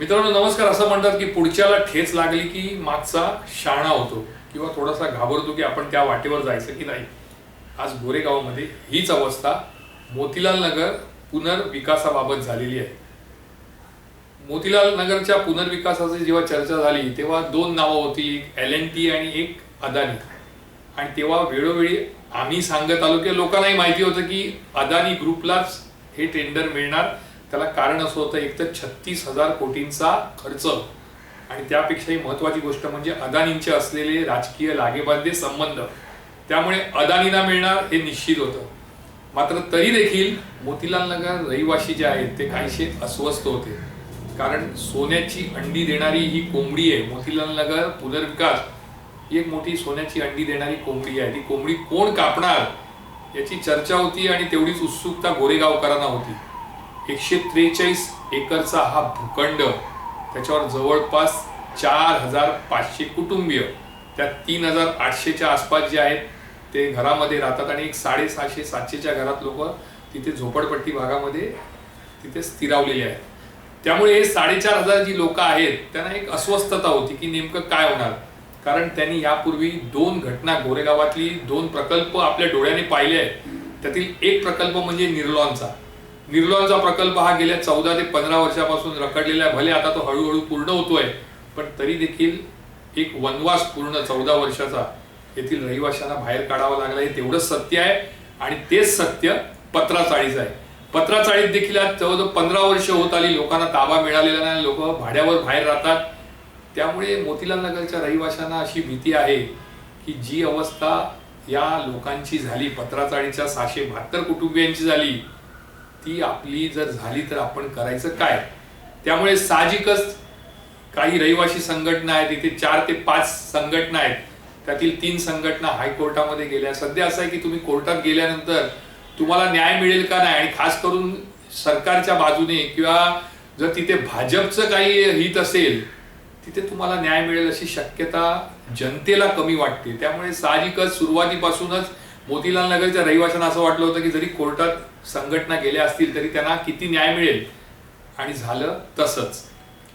मित्रांनो नमस्कार. असं म्हणतात की पुढच्याला ठेच लागली की मागचा शहाणा होतो किंवा थोडासा घाबरतो की आपण त्या वाटेवर जायचं की नाही. आज गोरेगावमध्ये हीच अवस्था. मोतीलाल नगर पुनर्विकासाबाबत झालेली आहे. मोतीलाल नगरच्या पुनर्विकासाची जेव्हा चर्चा झाली तेव्हा दोन नावं होती एक एल एन टी आणि एक अदानी. आणि तेव्हा वेळोवेळी आम्ही सांगत आलो की लोकांनाही माहिती होतं की अदानी ग्रुपलाच हे टेंडर मिळणार. त्याला कारण असं होतं एक तर छत्तीस हजार कोटींचा खर्च. आणि त्यापेक्षाही महत्वाची गोष्ट म्हणजे अदानींचे असलेले राजकीय लागेबांधे संबंध. त्यामुळे अदानीला मिळणार हे निश्चित होतं. मात्र तरी देखील मोतीलाल नगर रहिवासी जे आहेत ते काहीसे अस्वस्थ होते. कारण सोन्याची अंडी देणारी ही कोंबडी आहे मोतीलाल नगर पुनर्विकास ही एक मोठी सोन्याची अंडी देणारी कोंबडी आहे. ती कोंबडी कोण कापणार याची चर्चा होती आणि तेवढीच उत्सुकता गोरेगावकरांना होती. एकशे त्रेचाळीस एकरचा हा भूखंड त्याच्यावर जवळपास चार हजार पाचशे कुटुंबीय त्यात तीन हजार आठशेच्या आसपास जे आहेत ते घरामध्ये राहतात आणि एक साडेसहाशे सातशेच्या घरात लोक तिथे झोपडपट्टी भागामध्ये तिथे स्थिरावलेले आहेत. त्यामुळे हे साडेचार हजार जी लोक आहेत त्यांना एक अस्वस्थता होती की नेमकं काय होणार? कारण त्यांनी यापूर्वी दोन घटना गोरेगावातली दोन प्रकल्प आपल्या डोळ्याने पाहिले आहेत. त्यातील एक प्रकल्प म्हणजे निर्लॉनचा. निर्लॉनचा प्रकल्प हा गेल्या चौदा ते पंधरा वर्षापासून रखडलेला आहे. भले आता तो हळूहळू पूर्ण होतोय पण तरी देखील एक वनवास पूर्ण चौदा वर्षाचा येथील रहिवाशांना बाहेर काढावा लागला. हे तेवढंच सत्य आहे आणि तेच सत्य पत्राचाळीचं आहे. पत्राचाळीत देखील आज जवळजवळ पंधरा वर्ष होत आली. लोकांना ताबा मिळालेला नाही लोक भाड्यावर बाहेर राहतात. त्यामुळे मोतीलाल नगरच्या रहिवाशांना अशी भीती आहे की जी अवस्था या लोकांची झाली पत्राचाळीच्या सहाशे बहात्तर कुटुंबियांची झाली ती आपली जर झाली तर आपण करायचं काय? त्यामुळे साहजिकच काही रहिवासी संघटना आहेत इथे चार ते पाच संघटना आहेत. त्यातील तीन संघटना हायकोर्टामध्ये गेल्या. सध्या असं आहे की तुम्ही कोर्टात गेल्यानंतर तुम्हाला न्याय मिळेल का नाही? आणि खास करून सरकारच्या बाजूने किंवा जर तिथे भाजपचं काही हित असेल तिथे तुम्हाला न्याय मिळेल अशी शक्यता जनतेला कमी वाटते. त्यामुळे साहजिकच सुरुवातीपासूनच मोतीलाल नगरच्या रहिवाशांना असं वाटलं होतं की जरी कोर्टात संघटना गेल्या असतील तरी त्यांना किती न्याय मिळेल? आणि झालं तसंच.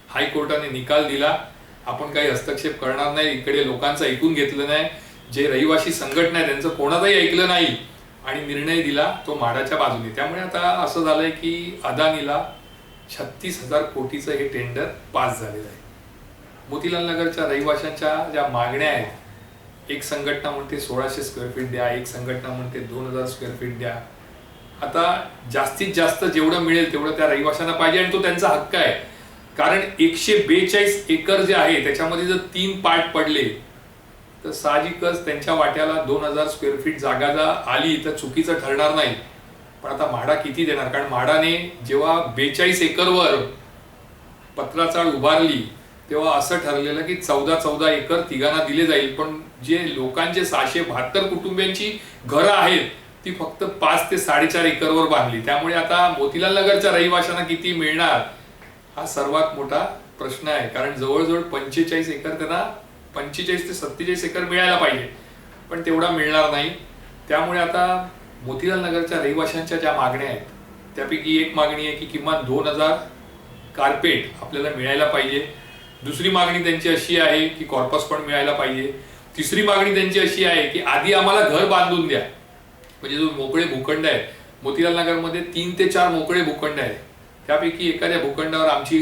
हायकोर्टाने निकाल दिला. आपण काही हस्तक्षेप करणार नाही. इकडे लोकांचं ऐकून घेतलं नाही. जे रहिवाशी संघटना आहे त्यांचं कोणाचंही ऐकलं नाही. आणि निर्णय दिला तो माडाच्या बाजूने. त्यामुळे आता असं झालंय की अदानीला छत्तीस हजार कोटीचं हे टेंडर पास झालेलं आहे. मोतीलाल नगरच्या रहिवाशांच्या ज्या मागण्या आहेत एक संघटना म्हणते सोळाशे स्क्वेअर फीट द्या एक संघटना म्हणते दोन हजार स्क्वेअर फीट द्या. आता जास्तीत जास्त जेवढं मिळेल तेवढं त्या रहिवाशांना पाहिजे आणि तो त्यांचा हक्क आहे. कारण एकशे बेचाळीस एकर जे आहे त्याच्यामध्ये जर तीन पार्ट पडले तर साहजिकच त्यांच्या वाट्याला दोन हजार स्क्वेअर फीट जागा जर आली तर चुकीचं ठरणार नाही. पण आता म्हाडा किती देणार? कारण म्हाडाने जेव्हा बेचाळीस एकरवर पत्राचाळ उभारली तेव्हा असं ठरलेलं की चौदा चौदा एकर तिघांना दिले जाईल. पण जे लोकांचे सहाशे बहात्तर कुटुंबियांची घरं आहेत ती फक्त पाच ते साडेचार एकरवर बांधली. त्यामुळे आता मोतीलाल नगरच्या रहिवाशांना किती मिळणार हा सर्वात मोठा प्रश्न आहे. कारण जवळजवळ पंचेचाळीस एकर त्यांना पंचेचाळीस ते सत्तेचाळीस एकर मिळायला पाहिजे. पण तेवढा मिळणार नाही. त्यामुळे आता मोतीलाल नगरच्या रहिवाशांच्या ज्या मागण्या आहेत त्यापैकी एक मागणी आहे की किमान दोन हजार कार्पेट आपल्याला मिळायला पाहिजे. दुसरी मागणी त्यांची अशी आहे की कॉर्पस पण मिळायला पाहिजे. तिसरी मागणी त्यांची अशी आहे की आधी आम्हाला घर बांधून द्या. म्हणजे जो मोकळे भूखंड आहे मोतीलाल नगरमध्ये तीन ते चार मोकळे भूखंड आहेत. त्यापैकी एखाद्या भूखंडावर आमची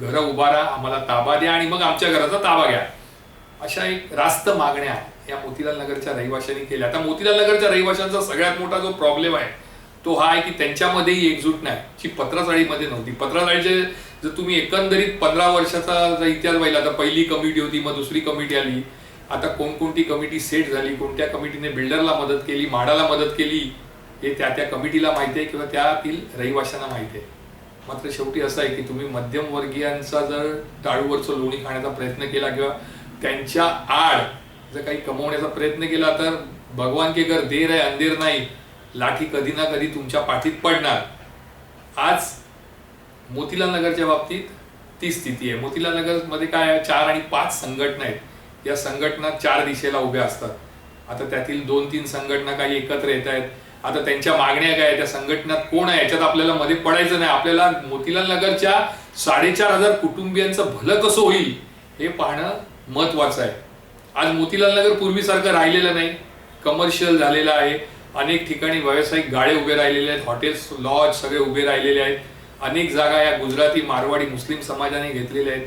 घरं उभारा आम्हाला ताबा द्या आणि मग आमच्या घराचा ताबा घ्या. अशा एक रास्त मागण्या या मोतीलाल नगरच्या रहिवाशांनी केल्या. आता मोतीलाल नगरच्या रहिवाशांचा सगळ्यात मोठा जो प्रॉब्लेम आहे तो हा आहे की त्यांच्यामध्येही एकजूट नाही. जी पत्राचाळीमध्ये नव्हती. पत्राचाळीचे जर तुम्ही एकंदरीत पंधरा वर्षाचा जर इतिहास पाहिला तर पहिली कमिटी होती मग दुसरी कमिटी आली. आता कोणकोणती कमिटी सेट झाली कोणत्या कमिटीने बिल्डरला मदत केली माडाला मदत केली हे त्या त्या कमिटीला माहिती आहे किंवा त्यातील रहिवाशांना माहिती आहे. मात्र शेवटी असं आहे की तुम्ही मध्यमवर्गीयांचा जर टाळूवरचं लोणी खाण्याचा प्रयत्न केला किंवा त्यांच्या आड जर काही कमवण्याचा प्रयत्न केला तर भगवान के घर देर आहे अंधेर नाही लाठी कधी ना कधी तुमच्या पाठीत पडणार. आज मोतीलाल नगरच्या बाबतीत ती स्थिती आहे. मोतीलाल नगरमध्ये काय आहे? चार आणि पाच संघटना आहेत. या संघटना चार दिशेला उभ्या असतात. आता त्यातील दोन तीन संघटना काही एकत्र येत आहेत. आता त्यांच्या मागण्या काय त्या संघटनात कोण आहे? याच्यात आपल्याला मध्ये पडायचं नाही. आपल्याला मोतीलाल नगरच्या साडेचार हजार कुटुंबियांचं भलं कसं होईल हे पाहणं महत्वाचं आहे. आज मोतीलाल नगर पूर्वीसारखं राहिलेलं नाही. कमर्शियल झालेलं आहे. अनेक ठिकाणी व्यावसायिक गाळे उभे राहिलेले आहेत. हॉटेल्स लॉज सगळे उभे राहिलेले आहेत. अनेक जागा या गुजराती मारवाडी मुस्लिम समाजाने घेतलेल्या आहेत.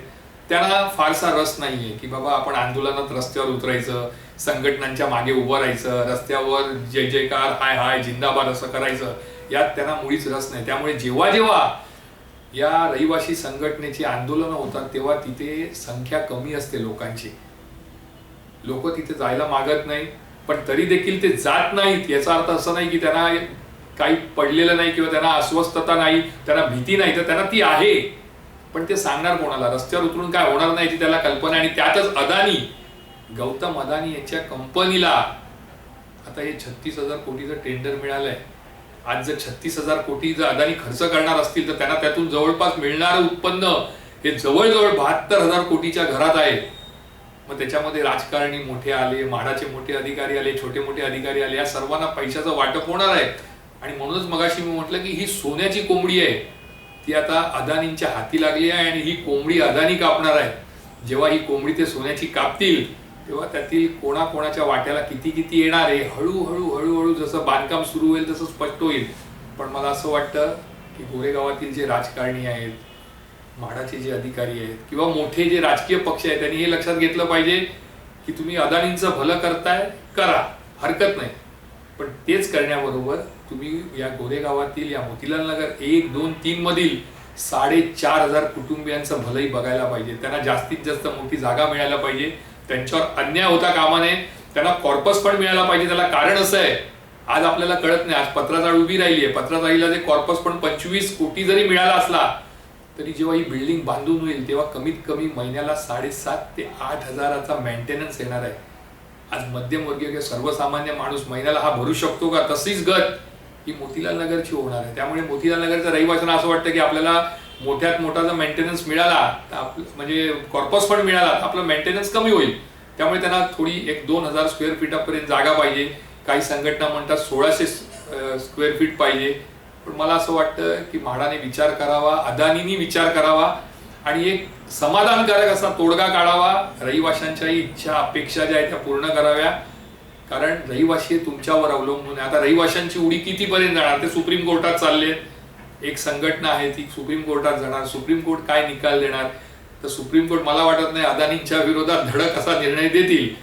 त्यांना फारसा रस नाहीये की बाबा आपण आंदोलनात रस्त्यावर उतरायचं संघटनांच्या मागे उभं राहायचं रस्त्यावर जय जयकार हाय हाय जिंदाबाद असं करायचं यात त्यांना मुळीच रस नाही. त्यामुळे जेव्हा जेव्हा या रहिवासी संघटनेची आंदोलनं होतात तेव्हा तिथे संख्या कमी असते लोकांची. लोक तिथे जायला मागत नाही पण तरी देखील ते जात नाहीत. याचा अर्थ असा नाही की त्यांना काही पडलेलं नाही किंवा त्यांना अस्वस्थता नाही त्यांना भीती नाही तर त्यांना ती आहे. पण ते सांगणार कोणाला? रस्त्यावर उतरून काय होणार नाही याची त्याला कल्पना आणि त्यातच अदानी गौतम अदानी यांच्या कंपनीला आता हे छत्तीस हजार कोटीचं टेंडर मिळालंय. आज जर छत्तीस हजार कोटी जर अदानी खर्च करणार असतील तर त्यांना त्यातून जवळपास मिळणारं उत्पन्न हे जवळजवळ बहात्तर हजार कोटीच्या घरात आहे. मग त्याच्यामध्ये राजकारणी मोठे आले म्हाडाचे मोठे अधिकारी आले छोटे मोठे अधिकारी आले या सर्वांना पैशाचं वाटप होणार आहे. आणि म्हणूनच मगाशी मी म्हटलं की ही सोन्याची कोंबडी आहे. ती आता अदानींच्या हाती लागली आहे आणि ही कोंबडी अदानी कापणार आहे. जेव्हा ही कोंबडी ते सोन्याची कापतील तेव्हा त्यातील कोणाकोणाच्या वाट्याला किती किती येणार आहे हळूहळू हळूहळू जसं बांधकाम सुरू होईल तसं स्पष्ट होईल. पण मला असं वाटतं की गोरेगावातील जे राजकारणी आहेत म्हाडाचे जे अधिकारी आहेत किंवा मोठे जे राजकीय पक्ष आहेत त्यांनी हे लक्षात घेतलं पाहिजे की तुम्ही अदानींचं भलं करताय करा. हरकत नाही. पण तेच करण्याबरोबर तुम्ही या गोरेगावातील या मोतीलाल नगर एक दोन तीन मधील साडेचार हजार कुटुंबियांचं भलंही बघायला पाहिजे. त्यांना जास्तीत जास्त मोठी जागा मिळायला पाहिजे. त्यांच्यावर अन्याय होता कामा नये. त्यांना कॉर्पस पण मिळायला पाहिजे. त्याला कारण असं आहे. आज आपल्याला कळत नाही. आज पत्राचाळ उभी राहिली आहे. पत्राचाळीला जे कॉर्पस पण पंचवीस कोटी जरी मिळाला असला तरी जेव्हा ही बिल्डिंग बांधून होईल तेव्हा कमीत कमी महिन्याला साडेसात ते आठ हजाराचा मेंटेनन्स येणार आहे. आज मध्यमवर्गीय किंवा सर्वसामान्य माणूस महिन्याला हा भरू शकतो का? तशीच गत ही मोतीलाल नगरची होणार आहे. त्यामुळे मोतीलाल नगरच्या रहिवाशांना असं वाटतं की आपल्याला मोठ्यात मोठा जर मेंटेनन्स मिळाला तर आपलं म्हणजे कॉर्पस फंड मिळाला तर आपलं मेंटेनन्स कमी होईल. त्यामुळे त्यांना थोडी एक दोन हजार स्क्वेअर फीटापर्यंत जागा पाहिजे. काही संघटना म्हणतात सोळाशे स्क्वेअर फीट पाहिजे. पण मला असं वाटतं की म्हाडाने विचार करावा अदानीनी विचार करावा. आणि एक समाधानकारक असा तोडगा काढावा रहिवाशांच्या इच्छा अपेक्षा ज्या आहेत त्या पूर्ण कराव्या. कारण रहिवाशी तुमच्यावर अवलंबून आहे. आता रहिवाशांची उडी कितीपर्यंत जाणार? ते सुप्रीम कोर्टात चालले एक संघटना आहे ती सुप्रीम कोर्टात जाणार. सुप्रीम कोर्ट काय निकाल देणार? तर सुप्रीम कोर्ट मला वाटत नाही अदानींच्या विरोधात धडक असा निर्णय देतील.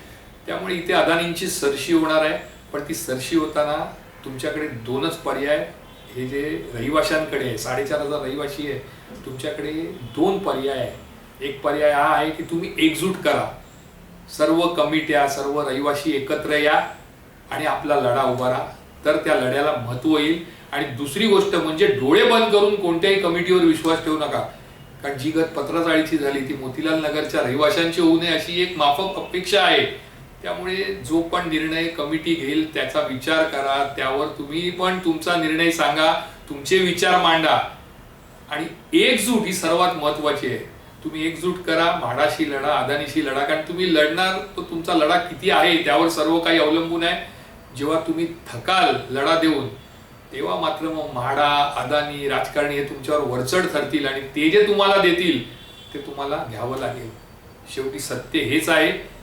त्यामुळे इथे अदानींची सरशी होणार आहे. पण ती सरशी होताना तुमच्याकडे दोनच पर्याय हे जे रहिवाशांकडे आहे साडेचार हजार रहिवाशी आहे तुमच्याकडे दोन पर्याय आहे. एक पर्याय हा आहे की तुम्ही एकजूट करा. सर्व कमिट्या सर्व रहिवाशी एकत्र या आणि आपला लढा उभारा तर त्या लढ्याला महत्त्व येईल. आणि दुसरी गोष्ट म्हणजे डोळे बंद करून कोणत्याही कमिटीवर विश्वास ठेवू नका. कारण जी गत पत्रचाळीची झाली ती मोतीलाल नगरच्या रहिवाशांची होऊ नये अशी एक माफक अपेक्षा आहे. त्यामुळे जो पण निर्णय कमिटी घेईल त्याचा विचार करा. त्यावर तुम्ही पण तुमचा निर्णय सांगा. तुमचे विचार मांडा. आणि एकजूट ही सर्वात महत्वाची आहे. तुम्ही एकजूट करा. म्हाडाशी लढा अदानीशी लढा. कारण तुम्ही लढणार तो तुमचा लढा किती आहे त्यावर सर्व काही अवलंबून आहे. जेव्हा तुम्ही थकाल लढा देऊन तेव्हा मात्र मग म्हाडा अदानी राजकारणी हे तुमच्यावर वरचढ ठरतील आणि ते जे तुम्हाला देतील ते तुम्हाला घ्यावं लागेल. शेवटी सत्य हेच आहे.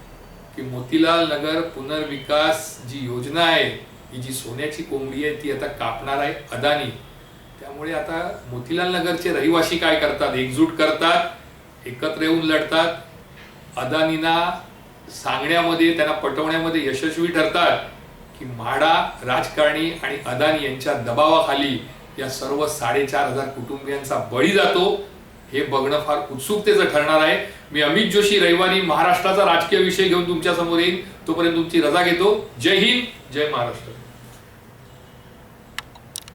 की मोतीलाल नगर पुनर्विकास जी योजना आहे ही जी सोन्याची कोंबडी आहे ती आता कापणार आहे अदानी. त्यामुळे आता मोतीलाल नगरचे रहिवासी काय करतात? एकजूट करतात एकत्र येऊन लढतात. अदानीना सांगण्यामध्ये त्यांना पटवण्यामध्ये यशस्वी ठरतात की म्हाडा राजकारणी आणि अदानी यांच्या दबावाखाली या सर्व साडेचार हजार कुटुंबियांचा बळी जातो. हे बघणं फार उत्सुकतेचं ठरणार आहे. मी अमित जोशी रविवारी महाराष्ट्राचा राजकीय विषय घेऊन तुमच्यासमोर येईन. तोपर्यंत तुमची रजा घेतो. जय हिंद जय महाराष्ट्र.